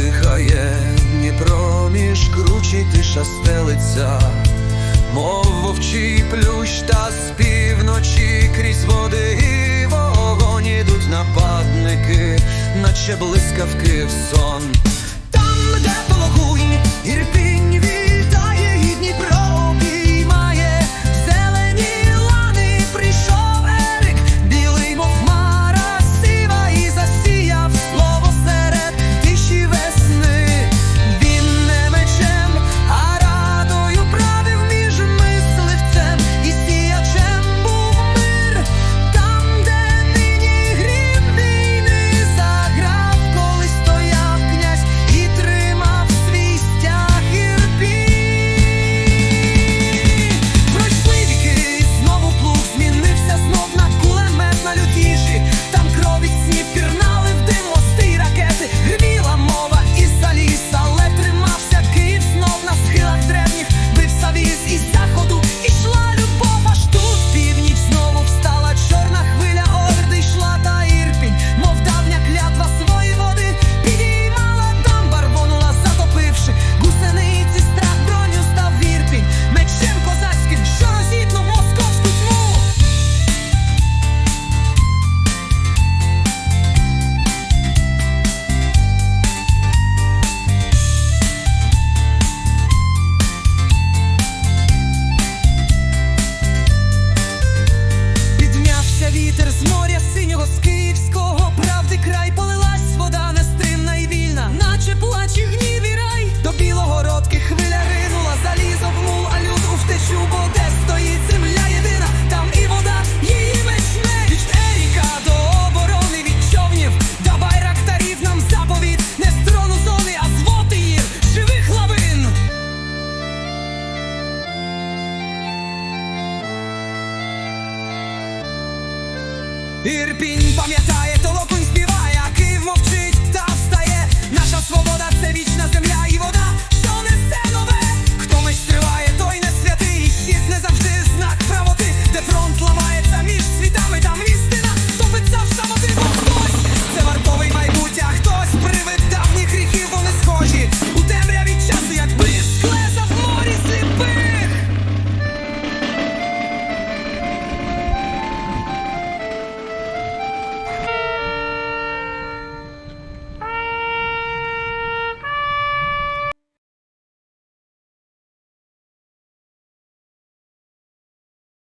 дихає, Дніпро між кручі тиша стелиться, мов вовчий плющ та з півночі крізь води і вогонь ідуть нападники, наче блискавки в сон. Irpin pamiętaje to lokum